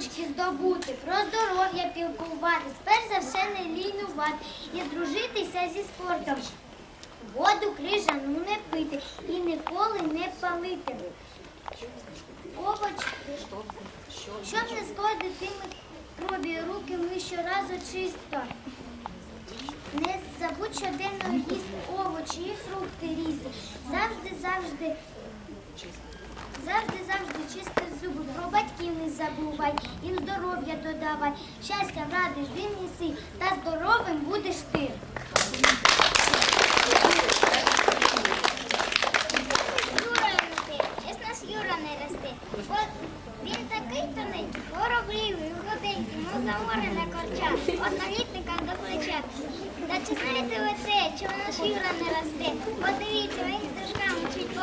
навички здобути, про здоров'я пілкуватись, перш за все не лінувати і здружитися зі спортом. Воду крижану не пити і ніколи не палити. Овоч, щоб не складити микробі руки, ми щоразу чисто. Не забудь щоденно їсти овочі і фрукти різні. Завжди, завжди, завжди, завжди чисти зуби. Про батьків не забувай, їм здоров'я додавай. Щастя, ради, зим неси, та здоровим будеш ти. Юра не росте. От він такий тоненький, хворобливий, худенький, мов заморене корча, однолітника до плеча. Та чи знаєте ви те, чому наш Юра не росте? Подивіться, він з дужками чуть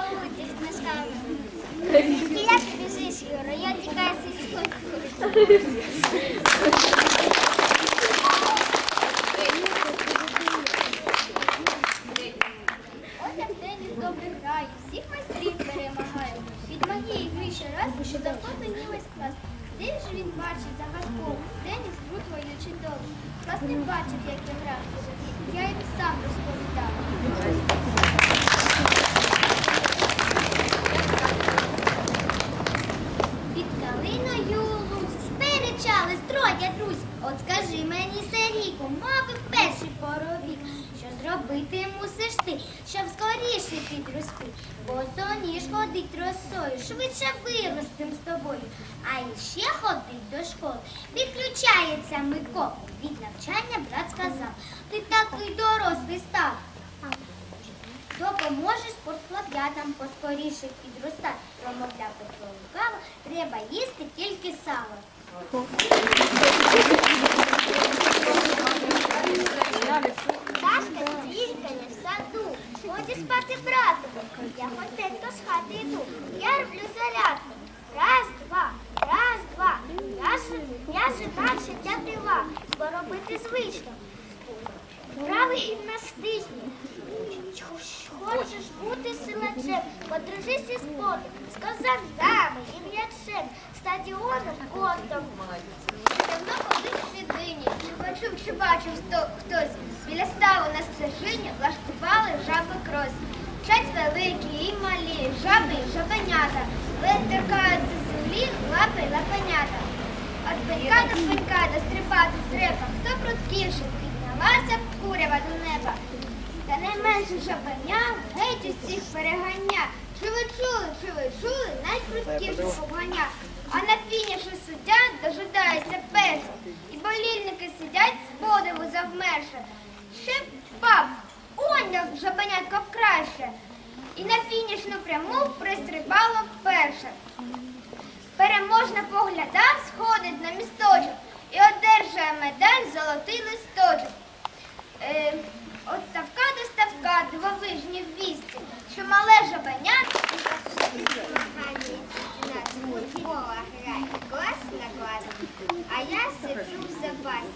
Клас не бачив, як я грав. Я їм сам розповідав. Сперечались троє друзі. От скажи мені, Сергійко, мовив перший поробік, що зробити мусиш ти, щоб скоріше підрости. Бо соніж ходить росою, швидше виростем з тобою. А іще ходить до школи. Відключається Микола. Від навчання брат сказав, ти такий дорослий став. Допоможе спортхлоп'ятам поскоріше підростати. Промовляв Петро лукаво, треба їсти тільки сало. Дашка тільки в саду. Ході спати брату. Я хотенько з хати йду. Я роблю зарядку. Раз, два, раз, два. Я ж, я ж далі дива, бо робити звично. Подружися з спортом, з козаками і м'ячем, стадіоном, кортом. Давно ходив свідині, почув, чи бачив хтось. Біля ставу на стежині влаштували жаби крос. Вчать великі і малі, жаби і жабенята. Витеркають з землі лапи і лапенята. От пенька до пенька дострибати треба. Хто пруткіше, піднялася курява до неба. Та не менше жабеня геть усіх переганя. Чи ви чули, чи ви чули, найпрудкіше повганя. А на фінішу суддя дожидається першим. І болільники сидять з подиву завмерше. Ще пап, он як жабенятко краще. І на фінішну пряму пристрибало перше. Переможна погляда сходить на місточок і одержує медаль золотий листочок. Е, от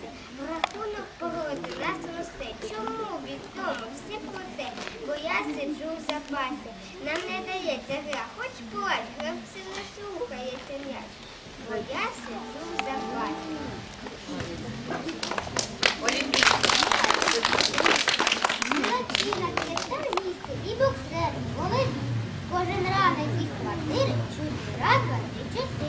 сонце. Рахунок погоди нас росте. Чому від тому всі плоти? Бо я сиджу в запасі. Нам не дається гра, хоч плач, гравці не слухається м'яч. Бо я сиджу в запасі. І на свята місце, і боксер, волить. Кожен ранок із квартири чути радва і чути.